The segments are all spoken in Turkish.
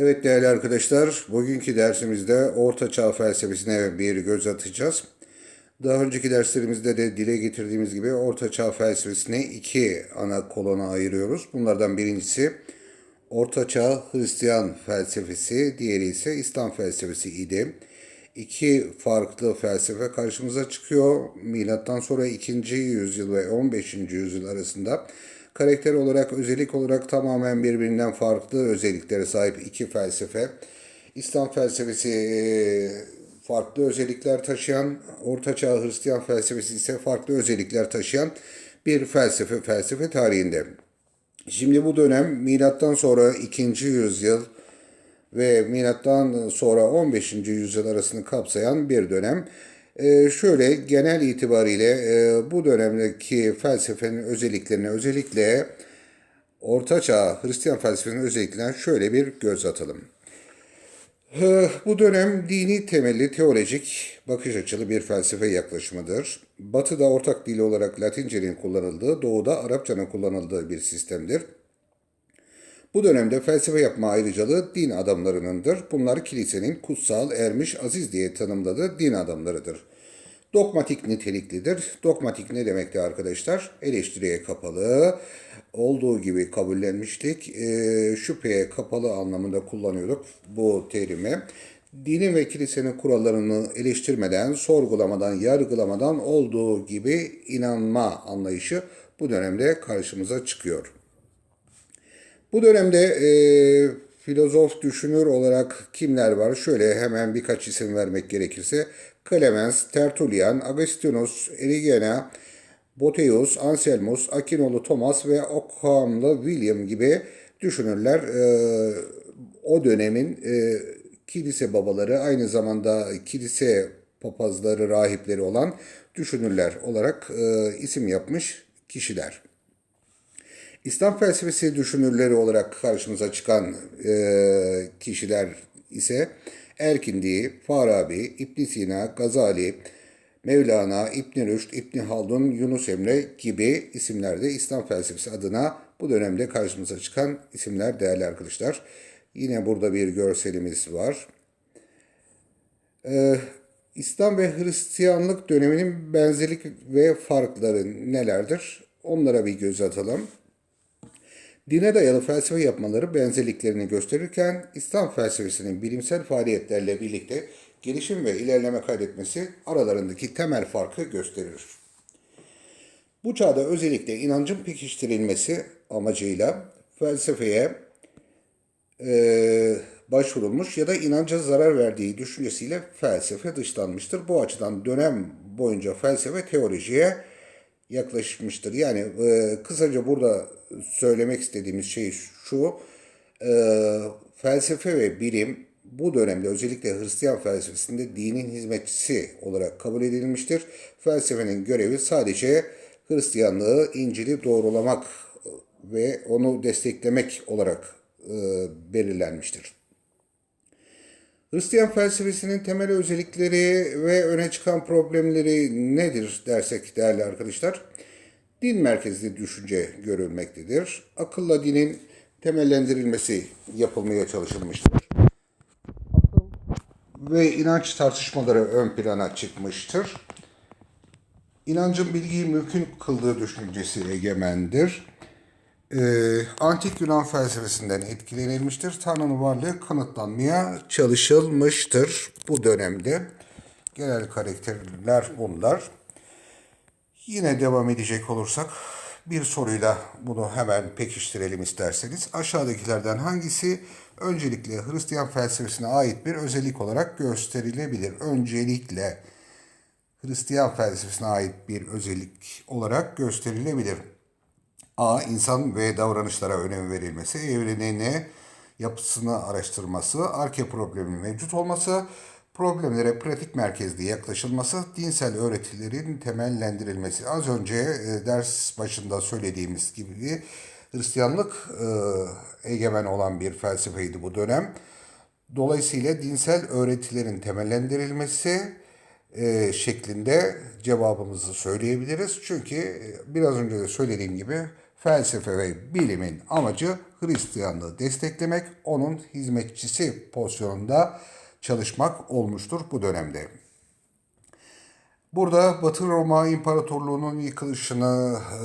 Evet değerli arkadaşlar, bugünkü dersimizde Orta Çağ felsefesine bir göz atacağız. Daha önceki derslerimizde de dile getirdiğimiz gibi Orta Çağ felsefesini iki ana kolona ayırıyoruz. Bunlardan birincisi Orta Çağ Hristiyan felsefesi, diğeri ise İslam felsefesi idi. İki farklı felsefe karşımıza çıkıyor. Milattan sonra 2. yüzyıl ve 15. yüzyıl arasında karakter olarak, özellik olarak tamamen birbirinden farklı özelliklere sahip iki felsefe. İslam felsefesi e, farklı özellikler taşıyan, Ortaçağ Hristiyan felsefesi ise farklı özellikler taşıyan bir felsefe, felsefe tarihinde. Şimdi bu dönem milattan sonra 2. yüzyıl ve milattan sonra 15. yüzyıl arasını kapsayan bir dönem. Ee, şöyle genel itibariyle e, bu dönemdeki felsefenin özelliklerine özellikle Ortaçağ Hristiyan felsefesinin özelliklerine şöyle bir göz atalım. Ee, Bu dönem dini temelli teolojik bakış açılı bir felsefe yaklaşımıdır. Batı'da ortak dil olarak Latince'nin kullanıldığı, Doğu'da Arapça'nın kullanıldığı bir sistemdir. Bu dönemde felsefe yapma ayrıcalığı din adamlarınındır. Bunlar kilisenin kutsal, ermiş, aziz diye tanımladığı din adamlarıdır. Dogmatik niteliklidir. Dogmatik ne demekti arkadaşlar? Eleştiriye kapalı, olduğu gibi kabullenmiştik. E, şüpheye kapalı anlamında kullanıyorduk bu terimi. Dinin ve kilisenin kurallarını eleştirmeden, sorgulamadan, yargılamadan olduğu gibi inanma anlayışı bu dönemde karşımıza çıkıyor. Bu dönemde e, filozof, düşünür olarak kimler var? Şöyle hemen birkaç isim vermek gerekirse. Clemens, Tertullian, Agustinus, Erigena, Boteus, Anselmus, Akinolu Thomas ve Ockham'lı William gibi düşünürler e, o dönemin e, kilise babaları aynı zamanda kilise papazları, rahipleri olan düşünürler olarak e, isim yapmış kişiler. İslam felsefesi düşünürleri olarak karşımıza çıkan e, kişiler ise Erkindi, Farabi, İbn Sina, Gazali, Mevlana, İbn Rüşd, İbn Haldun, Yunus Emre gibi isimler de İslam felsefesi adına bu dönemde karşımıza çıkan isimler değerli arkadaşlar. Yine burada bir görselimiz var. Ee, İslam ve Hristiyanlık döneminin benzerlik ve farkları nelerdir? Onlara bir göz atalım. Dine dayalı felsefe yapmaları benzerliklerini gösterirken İslam felsefesinin bilimsel faaliyetlerle birlikte gelişim ve ilerleme kaydetmesi aralarındaki temel farkı gösterir. Bu çağda özellikle inancın pekiştirilmesi amacıyla felsefeye e, başvurulmuş ya da inanca zarar verdiği düşüncesiyle felsefe dışlanmıştır. Bu açıdan dönem boyunca felsefe teolojiye yaklaşmıştır. Yani e, kısaca burada söylemek istediğimiz şey şu, e, felsefe ve bilim bu dönemde özellikle Hristiyan felsefesinde dinin hizmetçisi olarak kabul edilmiştir. Felsefenin görevi sadece Hristiyanlığı, İncil'i doğrulamak ve onu desteklemek olarak e, belirlenmiştir. Hristiyan felsefesinin temel özellikleri ve öne çıkan problemleri nedir dersek değerli arkadaşlar? Din merkezli düşünce görülmektedir. Akılla dinin temellendirilmesi yapılmaya çalışılmıştır. Akıl ve inanç tartışmaları ön plana çıkmıştır. İnancın bilgiyi mümkün kıldığı düşüncesi egemendir. Ee, antik Yunan felsefesinden etkilenilmiştir. Tanrı'nın varlığı kanıtlanmaya çalışılmıştır bu dönemde. Genel karakterler bunlar. Yine devam edecek olursak bir soruyla bunu hemen pekiştirelim isterseniz. Aşağıdakilerden hangisi öncelikle Hristiyan felsefesine ait bir özellik olarak gösterilebilir? Öncelikle Hristiyan felsefesine ait bir özellik olarak gösterilebilir. A. insan ve davranışlara önem verilmesi, evrenine yapısını araştırması, arke problemi mevcut olması, problemlere pratik merkezli yaklaşılması, dinsel öğretilerin temellendirilmesi. Az önce e, ders başında söylediğimiz gibi Hristiyanlık e, egemen olan bir felsefeydi bu dönem. Dolayısıyla dinsel öğretilerin temellendirilmesi e, şeklinde cevabımızı söyleyebiliriz. Çünkü biraz önce de söylediğim gibi felsefe ve bilimin amacı Hristiyanlığı desteklemek, onun hizmetçisi pozisyonunda çalışmak olmuştur bu dönemde. Burada Batı Roma İmparatorluğu'nun yıkılışını e,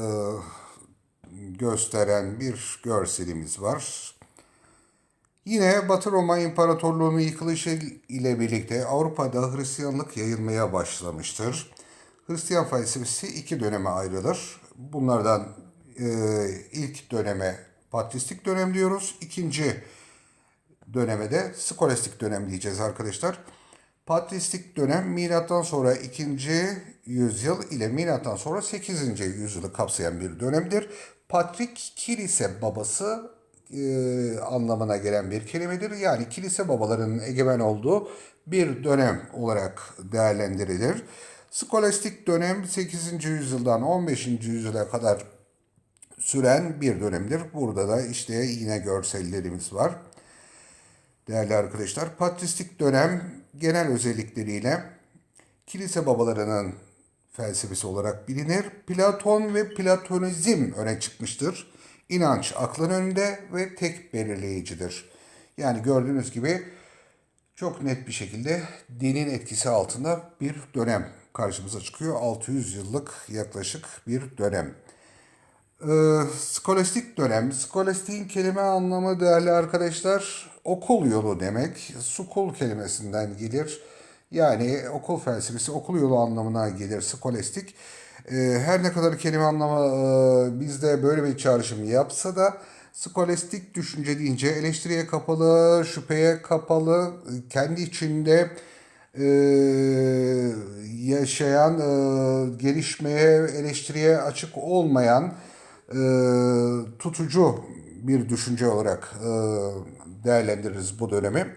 gösteren bir görselimiz var. Yine Batı Roma İmparatorluğu'nun yıkılışı ile birlikte Avrupa'da Hristiyanlık yayılmaya başlamıştır. Hristiyan felsefesi iki döneme ayrılır. Bunlardan e, ilk döneme patristik dönem diyoruz. İkinci döneme de skolastik dönem diyeceğiz arkadaşlar. Patristik dönem milattan sonra 2. yüzyıl ile milattan sonra 8. yüzyılı kapsayan bir dönemdir. Patrik kilise babası e, anlamına gelen bir kelimedir. Yani kilise babalarının egemen olduğu bir dönem olarak değerlendirilir. Skolastik dönem 8. yüzyıldan 15. yüzyıla kadar süren bir dönemdir. Burada da işte yine görsellerimiz var. Değerli arkadaşlar, patristik dönem genel özellikleriyle kilise babalarının felsefesi olarak bilinir. Platon ve Platonizm öne çıkmıştır. İnanç aklın önünde ve tek belirleyicidir. Yani gördüğünüz gibi çok net bir şekilde dinin etkisi altında bir dönem karşımıza çıkıyor. 600 yıllık yaklaşık bir dönem. Ee, skolastik dönem. Skolastiğin kelime anlamı değerli arkadaşlar okul yolu demek. Sukul kelimesinden gelir. Yani okul felsefesi okul yolu anlamına gelir skolastik. Ee, her ne kadar kelime anlamı e, bizde böyle bir çağrışım yapsa da skolastik düşünce deyince eleştiriye kapalı, şüpheye kapalı, kendi içinde e, yaşayan, e, gelişmeye, eleştiriye açık olmayan e, tutucu bir düşünce olarak e, değerlendiririz bu dönemi.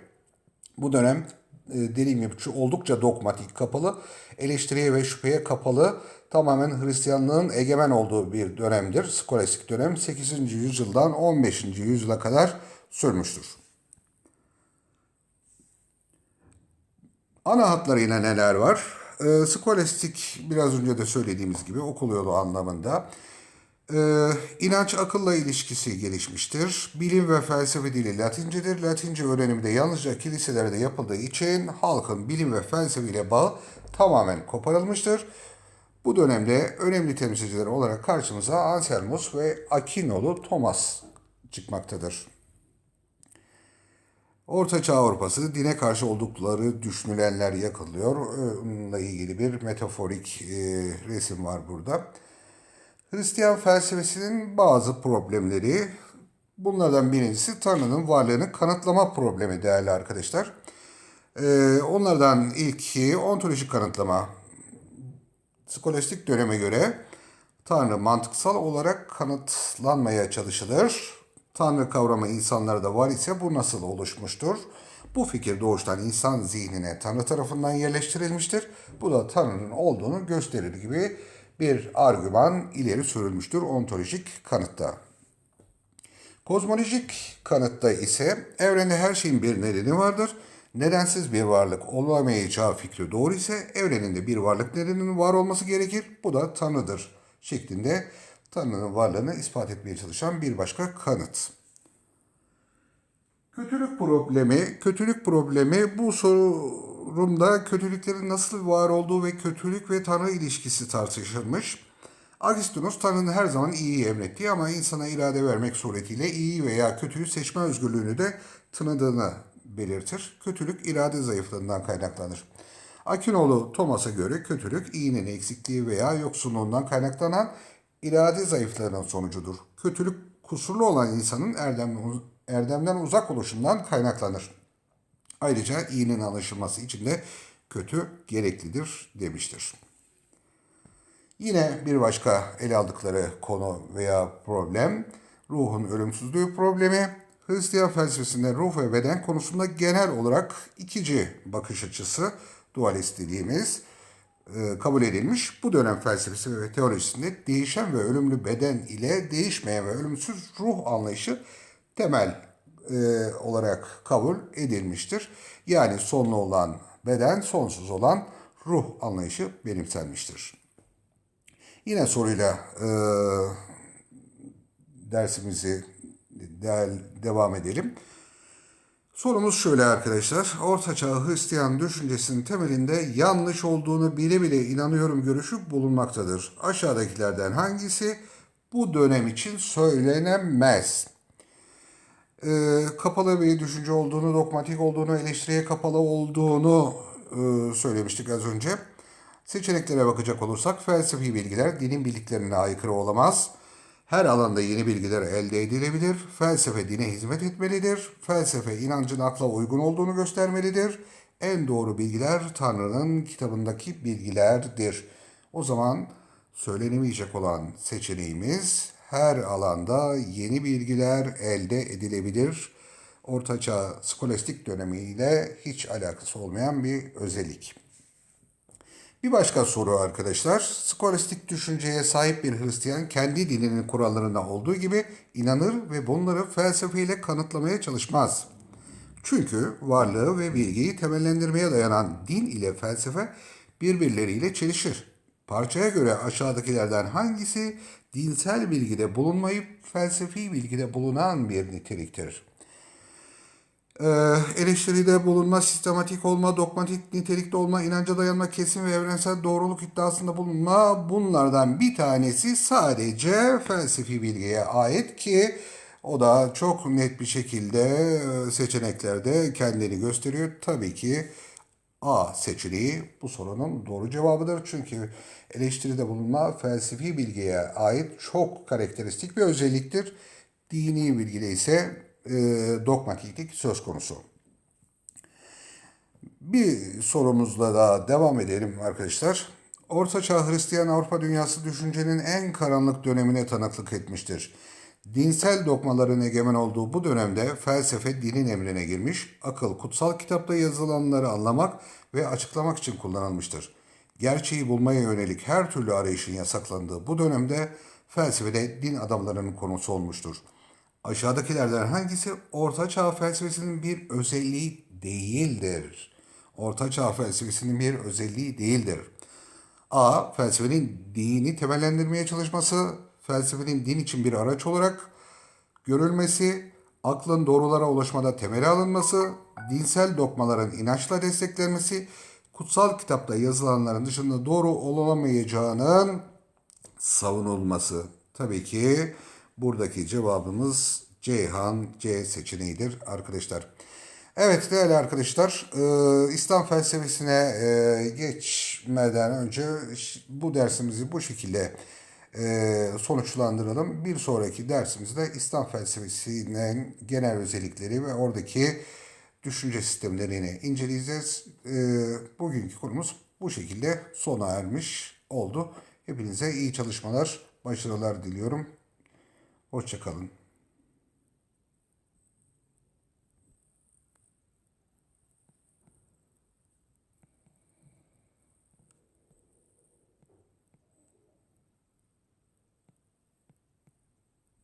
Bu dönem e, dediğim gibi oldukça dogmatik, kapalı, eleştiriye ve şüpheye kapalı, tamamen Hristiyanlığın egemen olduğu bir dönemdir. Skolastik dönem 8. yüzyıldan 15. yüzyıla kadar sürmüştür. Ana hatlarıyla neler var? E, skolastik biraz önce de söylediğimiz gibi okul yolu anlamında. Ee, inanç akılla ilişkisi gelişmiştir. Bilim ve felsefe dili Latincedir. Latince öğrenimi de yalnızca kiliselerde yapıldığı için halkın bilim ve felsefe ile bağı tamamen koparılmıştır. Bu dönemde önemli temsilciler olarak karşımıza Anselmus ve Akinolu Thomas çıkmaktadır. Orta Çağ Avrupası dine karşı oldukları düşünülenler yakılıyor. Onunla ilgili bir metaforik e, resim var burada. Hristiyan felsefesinin bazı problemleri, bunlardan birincisi Tanrı'nın varlığını kanıtlama problemi değerli arkadaşlar. Ee, onlardan ilki ontolojik kanıtlama. Skolastik döneme göre Tanrı mantıksal olarak kanıtlanmaya çalışılır. Tanrı kavramı insanlarda var ise bu nasıl oluşmuştur? Bu fikir doğuştan insan zihnine Tanrı tarafından yerleştirilmiştir. Bu da Tanrı'nın olduğunu gösterir gibi bir argüman ileri sürülmüştür ontolojik kanıtta. Kozmolojik kanıtta ise evrende her şeyin bir nedeni vardır. Nedensiz bir varlık olamayacağı fikri doğru ise evreninde bir varlık nedeninin var olması gerekir. Bu da Tanrı'dır şeklinde Tanrı'nın varlığını ispat etmeye çalışan bir başka kanıt. Kötülük problemi, kötülük problemi bu sorumda kötülüklerin nasıl var olduğu ve kötülük ve Tanrı ilişkisi tartışılmış. Aristonus Tanrı'nın her zaman iyiyi emrettiği ama insana irade vermek suretiyle iyi veya kötüyü seçme özgürlüğünü de tanıdığını belirtir. Kötülük irade zayıflığından kaynaklanır. Akinoğlu Thomas'a göre kötülük iyinin eksikliği veya yoksunluğundan kaynaklanan irade zayıflığının sonucudur. Kötülük kusurlu olan insanın erdemli erdemden uzak oluşundan kaynaklanır. Ayrıca iyinin anlaşılması için de kötü gereklidir demiştir. Yine bir başka ele aldıkları konu veya problem ruhun ölümsüzlüğü problemi. Hristiyan felsefesinde ruh ve beden konusunda genel olarak ikici bakış açısı dualist dediğimiz e, kabul edilmiş. Bu dönem felsefesi ve teolojisinde değişen ve ölümlü beden ile değişmeyen ve ölümsüz ruh anlayışı temel e, olarak kabul edilmiştir. Yani sonlu olan beden, sonsuz olan ruh anlayışı benimsenmiştir. Yine soruyla e, dersimizi de- devam edelim. Sorumuz şöyle arkadaşlar. Ortaçağ Hristiyan düşüncesinin temelinde yanlış olduğunu bile bile inanıyorum görüşü bulunmaktadır. Aşağıdakilerden hangisi bu dönem için söylenemez? Ee, kapalı bir düşünce olduğunu, dogmatik olduğunu, eleştiriye kapalı olduğunu e, söylemiştik az önce. Seçeneklere bakacak olursak felsefi bilgiler dinin bildiklerine aykırı olamaz. Her alanda yeni bilgiler elde edilebilir. Felsefe dine hizmet etmelidir. Felsefe inancın akla uygun olduğunu göstermelidir. En doğru bilgiler Tanrı'nın kitabındaki bilgilerdir. O zaman söylenemeyecek olan seçeneğimiz her alanda yeni bilgiler elde edilebilir. Ortaçağ skolastik dönemiyle hiç alakası olmayan bir özellik. Bir başka soru arkadaşlar. Skolastik düşünceye sahip bir Hristiyan kendi dininin kurallarına olduğu gibi inanır ve bunları felsefeyle kanıtlamaya çalışmaz. Çünkü varlığı ve bilgiyi temellendirmeye dayanan din ile felsefe birbirleriyle çelişir. Parçaya göre aşağıdakilerden hangisi dinsel bilgide bulunmayıp felsefi bilgide bulunan bir niteliktir? Ee, eleştiride bulunma, sistematik olma, dogmatik nitelikte olma, inanca dayanma, kesin ve evrensel doğruluk iddiasında bulunma bunlardan bir tanesi sadece felsefi bilgiye ait ki o da çok net bir şekilde e, seçeneklerde kendini gösteriyor. Tabii ki A seçeneği bu sorunun doğru cevabıdır. Çünkü eleştiride bulunma felsefi bilgiye ait çok karakteristik bir özelliktir. Dini bilgide ise e, dogmatiklik söz konusu. Bir sorumuzla daha devam edelim arkadaşlar. Ortaçağ Hristiyan Avrupa dünyası düşüncenin en karanlık dönemine tanıklık etmiştir. Dinsel dogmaların egemen olduğu bu dönemde felsefe dinin emrine girmiş, akıl kutsal kitapta yazılanları anlamak ve açıklamak için kullanılmıştır. Gerçeği bulmaya yönelik her türlü arayışın yasaklandığı bu dönemde felsefede din adamlarının konusu olmuştur. Aşağıdakilerden hangisi Orta Çağ felsefesinin bir özelliği değildir? Orta Çağ felsefesinin bir özelliği değildir. A. Felsefenin dini temellendirmeye çalışması, felsefenin din için bir araç olarak görülmesi, aklın doğrulara ulaşmada temele alınması, dinsel dokmaların inançla desteklenmesi, kutsal kitapta yazılanların dışında doğru olamayacağının savunulması. Tabii ki buradaki cevabımız Ceyhan C seçeneğidir arkadaşlar. Evet değerli arkadaşlar e, İslam felsefesine e, geçmeden önce bu dersimizi bu şekilde sonuçlandıralım. Bir sonraki dersimizde İslam felsefesinin genel özellikleri ve oradaki düşünce sistemlerini inceleyeceğiz. Bugünkü konumuz bu şekilde sona ermiş oldu. Hepinize iyi çalışmalar, başarılar diliyorum. Hoşçakalın.